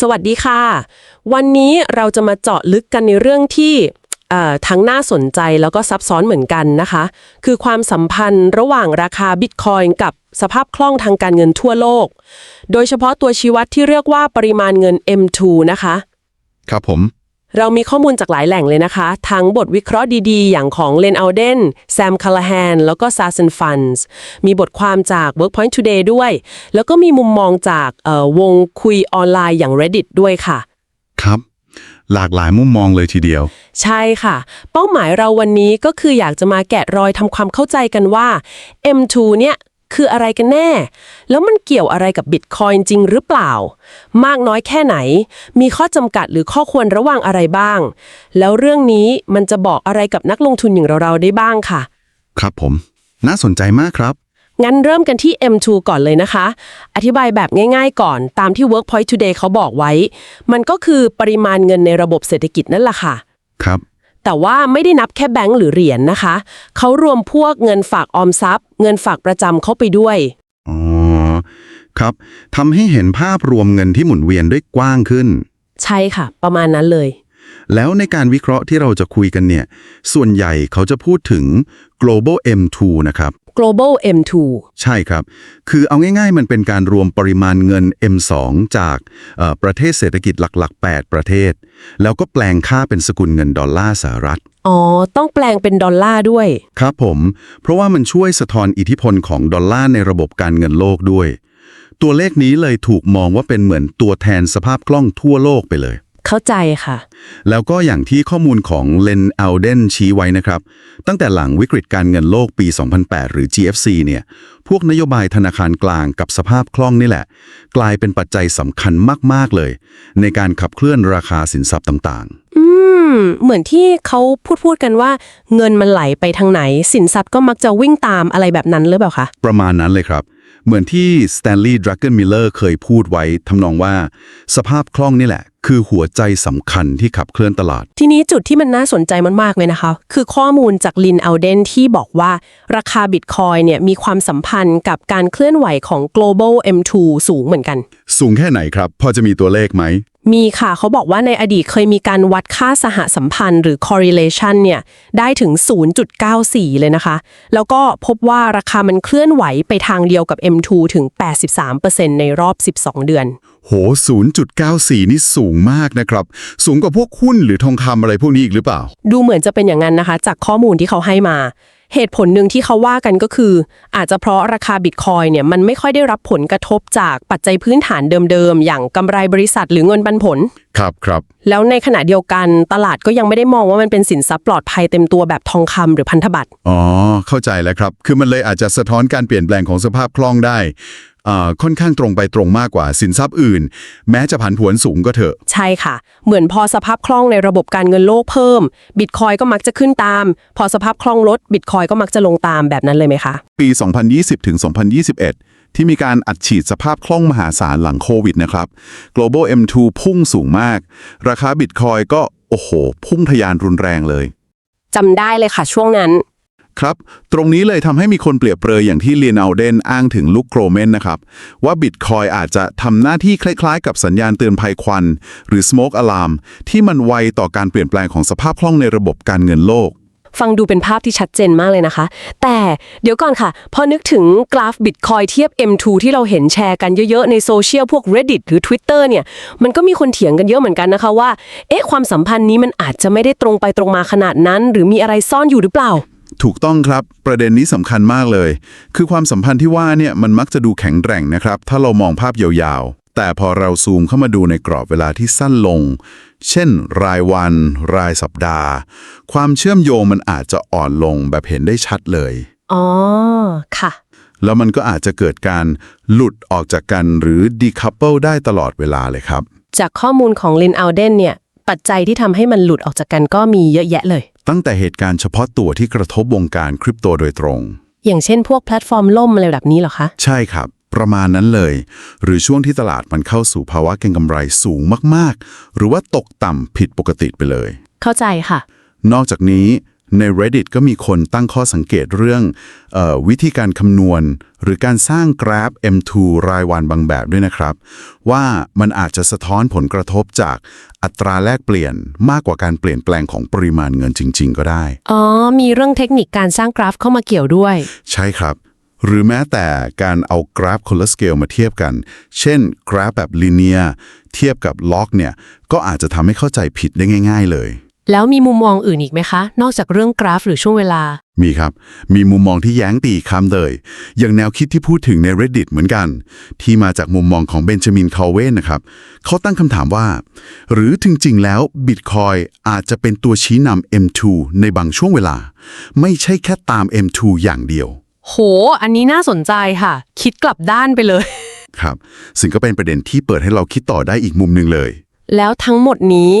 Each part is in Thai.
สวัสดีค่ะ วันนี้เราจะมาเจาะลึกกันในเรื่องที่เอ่อทั้งน่าสนใจแล้วก็ซับซ้อนเหมือนกันนะคะ คือความสัมพันธ์ระหว่างราคาบิตคอยน์กับสภาพคล่องทางการเงินทั่วโลก โดยเฉพาะตัวชี้วัดที่เรียกว่าปริมาณเงิน M2 นะคะ ครับผม เรามีข้อมูลจากหลายแหล่งเลยนะคะ ทั้งบทวิเคราะห์ดีๆ อย่างของเลนอัลเดนแซมคาลาแฮนแล้วก็ซา s ซนฟันส์มีบทความจาก Workpoint Today ด้วย แล้วก็มีมุมมองจากเอ่อวงคุยออนไลน์อย่าง Reddit ด้วยค่ะ ครับ หลากหลายมุมมองเลยทีเดียว ใช่ค่ะ เป้าหมายเราวันนี้ก็คืออยากจะมาแกะรอยทำความเข้าใจกันว่า M2 เนี่ย คืออะไรกันแน่ แล้วมันเกี่ยวอะไรกับบิตคอยจริงหรือเปล่า มากน้อยแค่ไหน มีข้อจำกัดหรือข้อควรระวังอะไรบ้าง แล้วเรื่องนี้มันจะบอกอะไรกับนักลงทุนอย่างเราๆได้บ้างค่ะ ครับผม น่าสนใจมากครับ งั้นเริ่มกันที่ M2 ก่อนเลยนะคะ อธิบายแบบง่ายๆก่อน ตามที่ Workpoint Today เขาบอกไว้ มันก็คือปริมาณเงินในระบบเศรษฐกิจนั่นแหละค่ะ ครับ แต่ว่าไม่ได้นับแค่แบงก์หรือเหรียญนะคะ เขารวมพวกเงินฝากออมทรัพย์ เงินฝากประจำเข้าไปด้วย อ๋อ ครับทำให้เห็นภาพรวมเงินที่หมุนเวียนได้กว้างขึ้น ใช่ค่ะ ประมาณนั้นเลย แล้วในการวิเคราะห์ที่เราจะคุยกันเนี่ย ส่วนใหญ่เขาจะพูดถึง global M2 นะครับ global M2 ใช่ครับ คือเอาง่ายๆ มันเป็นการรวมปริมาณเงิน M2 จากเอ่อประเทศเศรษฐกิจหลักๆ 8 ประเทศ แล้วก็แปลงค่าเป็นสกุลเงินดอลลาร์สหรัฐ อ๋อ ต้องแปลงเป็นดอลลาร์ด้วย ครับผม เพราะว่ามันช่วยสะท้อนอิทธิพลของดอลลาร์ในระบบการเงินโลกด้วย ตัวเลขนี้เลยถูกมองว่าเป็นเหมือนตัวแทนสภาพคล่องทั่วโลกไปเลย เข้าใจค่ะ แล้วก็อย่างที่ข้อมูลของเลนอัลเดนชี้ไว้นะครับ ตั้งแต่หลังวิกฤตการเงินโลกปี 2008 หรือ GFC เนี่ย พวกนโยบายธนาคารกลางกับสภาพคล่องนี่แหละ กลายเป็นปัจจัยสำคัญมาก ๆ เลย ในการขับเคลื่อนราคาสินทรัพย์ต่างอืม เหมือนที่เขาพูดพูดกันว่า เงินมันไหลไปทางไหน สินทรัพย์ก็มักจะวิ่งตามอะไรแบบนั้นหรือเปล่าคะๆประมาณนั้นเลยครับ เหมือนที่สแตนลีย์ดรา g ก n นมิลเลอร์เคยพูดไว้ทำนองว่าสภาพคล่องนี่แหละ คือหัวใจสำคัญที่ขับเคลื่อนตลาด ทีนี้จุดที่มันน่าสนใจมากๆเลยนะคะ คือข้อมูลจากลินอัลเดนที่บอกว่าราคาบิตคอยเนี่ยมีความสัมพันธ์กับการเคลื่อนไหวของ global M2 สูงเหมือนกัน สูงแค่ไหนครับ พอจะมีตัวเลขไหม มีค่ะเขาบอกว่าในอดีตเคยมีการวัดค่าสหสัมพันธ์หรือ correlation เนี่ยได้ถึง 0.94 เลยนะคะ แล้วก็พบว่าราคามันเคลื่อนไหวไปทางเดียวกับ M2 ถึง 83%ในรอบ 12 เดือน โห 0.94 นี่สูงมากนะครับ สูงกว่าพวกหุ้นหรือทองคำอะไรพวกนี้อีกหรือเปล่า ดูเหมือนจะเป็นอย่างนั้นนะคะ จากข้อมูลที่เขาให้มา เหตุผลหนึ่งที่เขาว่ากันก็คือ อาจจะเพราะราคาบิตคอยเนี่ยมันไม่ค่อยได้รับผลกระทบจากปัจจัยพื้นฐานเดิมๆ อย่างกำไรบริษัทหรือเงินปันผล ครับครับ แล้วในขณะเดียวกันตลาดก็ยังไม่ได้มองว่ามันเป็นสินทรัพย์ปลอดภัยเต็มตัวแบบทองคำหรือพันธบัตร อ๋อ เข้าใจแล้วครับ คือมันเลยอาจจะสะท้อนการเปลี่ยนแปลงของสภาพคล่องได้อ่า ค่อนข้างตรงไปตรงมากกว่าสินทรัพย์อื่น แม้จะผันผวนสูงก็เถอะ ใช่ค่ะ เหมือนพอสภาพคล่องในระบบการเงินโลกเพิ่ม บิตคอยก็มักจะขึ้นตาม พอสภาพคล่องลดบิตคอยก็มักจะลงตามแบบนั้นเลยไหมคะ ปี 2020ถึง2021 ที่มีการอัดฉีดสภาพคล่องมหาศาลหลังโควิดนะครับ global M2 พุ่งสูงมาก ราคาบิตคอยก็โอ้โห พุ่งทะยานรุนแรงเลยจำได้เลยค่ะช่วงนั้น ครับ ตรงนี้เลยทำให้มีคนเปรียบเปรยอย่างที่เลียนเอัลเดนอ้างถึงลุกโครเมนนะครับ ว่าบิตคอยอาจจะทำหน้าที่คล้ายๆ กับสัญญาณเตือนภัยควัน หรือ smoke alarm ที่มันไวต่อการเปลี่ยนแปลงของสภาพคล่องในระบบการเงินโลก ฟังดูเป็นภาพที่ชัดเจนมากเลยนะคะ แต่เดี๋ยวก่อนค่ะ พอนึกถึงกราฟบิตคอยเทียบ M2 ที่เราเห็นแชร์กันเยอะๆ ในโซเชียลพวก Reddit หรือ Twitter เนี่ย มันก็มีคนเถียงกันเยอะเหมือนกันนะคะว่า เอ๊ะความสัมพันธ์นี้มันอาจจะไม่ได้ตรงไปตรงมาขนาดนั้น หรือมีอะไรซ่อนอยู่หรือเปล่า ถูกต้องครับประเด็นนี้สำคัญมากเลย คือความสัมพันธ์ที่ว่าเนี่ยมันมักจะดูแข็งแกร่งนะครับ ถ้าเรามองภาพยาวๆ แต่พอเราซูมเข้ามาดูในกรอบเวลาที่สั้นลง เช่น รายวัน รายสัปดาห์ ความเชื่อมโยงมันอาจจะอ่อนลงแบบเห็นได้ชัดเลยอ๋อค่ะ แล้วมันก็อาจจะเกิดการหลุดออกจากกันหรือ decouple ได้ตลอดเวลาเลยครับ จากข้อมูลของลินอัลเดนเนี่ยปัจจัยที่ทำให้มันหลุดออกจากกันก็มีเยอะแยะเลย ตั้งแต่เหตุการณ์เฉพาะตัวที่กระทบวงการคริปโตโดยตรง อย่างเช่นพวกแพลตฟอร์มล่มอะไรแบบนี้เหรอคะ ใช่ครับ ประมาณนั้นเลย หรือช่วงที่ตลาดมันเข้าสู่ภาวะเก็งกำไรสูงมากๆ หรือว่าตกต่ำผิดปกติไปเลย เข้าใจค่ะ นอกจากนี้ ใน Reddit ก็มีคนตั้งข้อสังเกตเรื่องเออวิธีการคำนวณ หรือการสร้างกราฟ M2 รายวันบางแบบด้วยนะครับ ว่ามันอาจจะสะท้อนผลกระทบจากอัตราแลกเปลี่ยนมากกว่าการเปลี่ยนแปลงของปริมาณเงินจริง ๆ ก็ได้ อ๋อ มีเรื่องเทคนิคการสร้างกราฟเข้ามาเกี่ยวด้วย ใช่ครับ หรือแม้แต่การเอากราฟคนละสเกลมาเทียบกัน เช่น กราฟแบบลีเนียเทียบกับล็อกเนี่ยก็อาจจะทำให้เข้าใจผิดได้ง่าย ๆ เลย แล้วมีมุมมองอื่นอีกไหมคะ นอกจากเรื่องกราฟหรือช่วงเวลา มีครับ มีมุมมองที่แย้งตีคำเลย อย่างแนวคิดที่พูดถึงใน Reddit เหมือนกัน ที่มาจากมุมมองของเบนจามินคาเวนนะครับ เขาตั้งคำถามว่า หรือจริง ๆ แล้วบิตคอยอาจจะเป็นตัวชี้นำ M2 ในบางช่วงเวลา ไม่ใช่แค่ตาม M2 อย่างเดียว โห อันนี้น่าสนใจค่ะ คิดกลับด้านไปเลย ครับ ซึ่งก็เป็นประเด็นที่เปิดให้เราคิดต่อได้อีกมุมหนึ่งเลย แล้วทั้งหมดนี้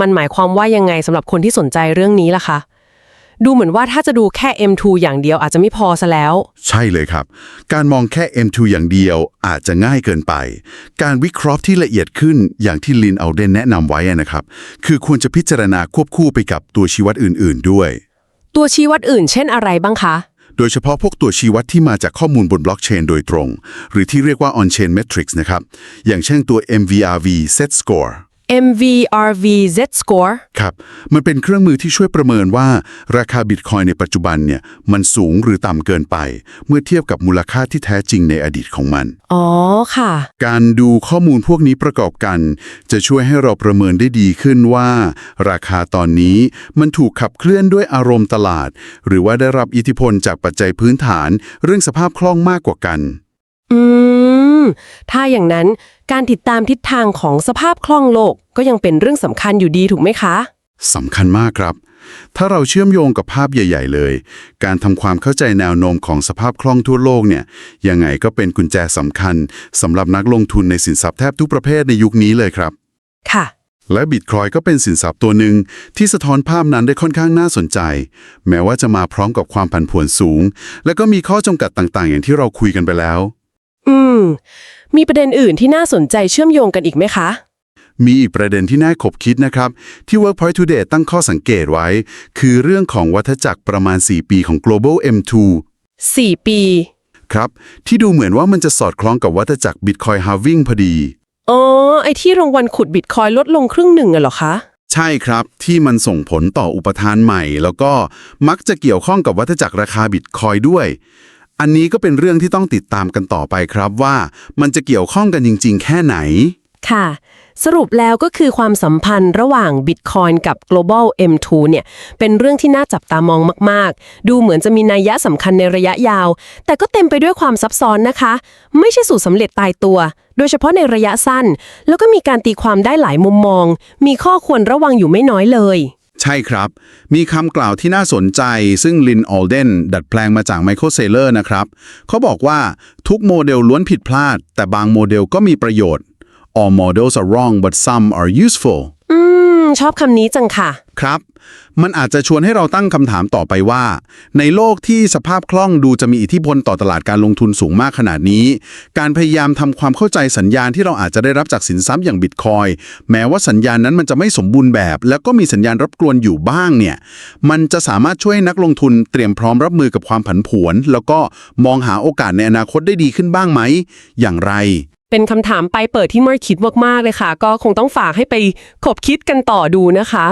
มันหมายความว่ายังไงสำหรับคนที่สนใจเรื่องนี้ล่ะคะดูเหมือนว่าถ้าจะดูแค่ M2 อย่างเดียวอาจจะไม่พอซะแล้ว ใช่เลยครับ การมองแค่ M2 อย่างเดียวอาจจะง่ายเกินไป การวิเคราะห์ที่ละเอียดขึ้นอย่างที่ลินเอาเดนแนะนำไว้นะครับ คือควรจะพิจารณาควบคู่ไปกับตัวชี้วัดอื่น ๆ ด้วย ตัวชี้วัดอื่น เช่นอะไรบ้างคะ โดยเฉพาะพวกตัวชี้วัดที่มาจากข้อมูลบนบล็อกเชนโดยตรง หรือที่เรียกว่า on-chain metrics นะครับ อย่างเช่นตัว MVRV set score MVRV Z score ครับ มันเป็นเครื่องมือที่ช่วยประเมินว่า ราคาบิตคอยในปัจจุบันเนี่ยมันสูงหรือต่ำเกินไป เมื่อเทียบกับมูลค่าที่แท้จริงในอดีตของมัน อ๋อค่ะ การดูข้อมูลพวกนี้ประกอบกัน จะช่วยให้เราประเมินได้ดีขึ้นว่า ราคาตอนนี้มันถูกขับเคลื่อนด้วยอารมณ์ตลาด หรือว่าได้รับอิทธิพลจากปัจจัยพื้นฐาน เรื่องสภาพคล่องมากกว่ากัน อืม ถ้าอย่างนั้นการติดตามทิศทางของสภาพคล่องโลกก็ยังเป็นเรื่องสำคัญอยู่ดีถูกไหมคะ สำคัญมากครับ ถ้าเราเชื่อมโยงกับภาพใหญ่ ๆ เลย การทำความเข้าใจแนวโน้มของสภาพคล่องทั่วโลกเนี่ยยังไงก็เป็นกุญแจสำคัญสำหรับนักลงทุนในสินทรัพย์แทบทุกประเภทในยุคนี้เลยครับ ค่ะ และบิตคอยก็เป็นสินทรัพย์ตัวหนึ่งที่สะท้อนภาพนั้นได้ค่อนข้างน่าสนใจ แม้ว่าจะมาพร้อมกับความผันผวนสูง และก็มีข้อจำกัดต่างๆ อย่างที่เราคุยกันไปแล้ว อืม มีประเด็นอื่นที่น่าสนใจเชื่อมโยงกันอีกไหมคะ มีอีกประเด็นที่น่าขบคิดนะครับ ที่ Workpoint Today ตั้งข้อสังเกตไว้ คือเรื่องของวัฏจักรประมาณ 4 ปีของ Global M2 4 ปี ครับ ที่ดูเหมือนว่ามันจะสอดคล้องกับวัฏจักร Bitcoin Halving พอดี อ๋อ ไอที่รางวัลขุดบิตคอยลดลงครึ่งหนึ่งอะเหรอคะ ใช่ครับที่มันส่งผลต่ออุปทานใหม่ แล้วก็มักจะเกี่ยวข้องกับวัฏจักรราคาบิตคอยด้วย อันนี้ก็เป็นเรื่องที่ต้องติดตามกันต่อไปครับว่า มันจะเกี่ยวข้องกันจริง ๆ แค่ไหน ค่ะ สรุปแล้วก็คือความสัมพันธ์ระหว่าง Bitcoin กับ Global M2 เนี่ยเป็นเรื่องที่น่าจับตามองมาก ๆ ดูเหมือนจะมีนัยยะสำคัญในระยะยาว แต่ก็เต็มไปด้วยความซับซ้อนนะคะ ไม่ใช่สูตรสำเร็จตายตัว โดยเฉพาะในระยะสั้น แล้วก็มีการตีความได้หลายมุมมอง มีข้อควรระวังอยู่ไม่น้อยเลย ใช่ครับ มีคำกล่าวที่น่าสนใจ ซึ่งลินออลเดนดัดแปลงมาจากไมเคิลเซเลอร์นะครับ เขาบอกว่าทุกโมเดลล้วนผิดพลาด แต่บางโมเดลก็มีประโยชน์ all models are wrong but some are useful อืม ชอบคำนี้จังค่ะ ครับ มันอาจจะชวนให้เราตั้งคำถามต่อไปว่า ในโลกที่สภาพคล่องดูจะมีอิทธิพลต่อตลาดการลงทุนสูงมากขนาดนี้ การพยายามทำความเข้าใจสัญญาณที่เราอาจจะได้รับจากสินทรัพย์อย่างบิตคอยแม้ว่าสัญญาณนั้นมันจะไม่สมบูรณ์แบบ แล้วก็มีสัญญาณรบกวนอยู่บ้างเนี่ย มันจะสามารถช่วยให้นักลงทุนเตรียมพร้อมรับมือกับความผันผวน แล้วก็มองหาโอกาสในอนาคตได้ดีขึ้นบ้างไหม อย่างไร เป็นคำถามไปเปิดที่เมื่อคิดมากๆเลยค่ะ ก็คงต้องฝากให้ไปขบคิดกันต่อดูนะคะ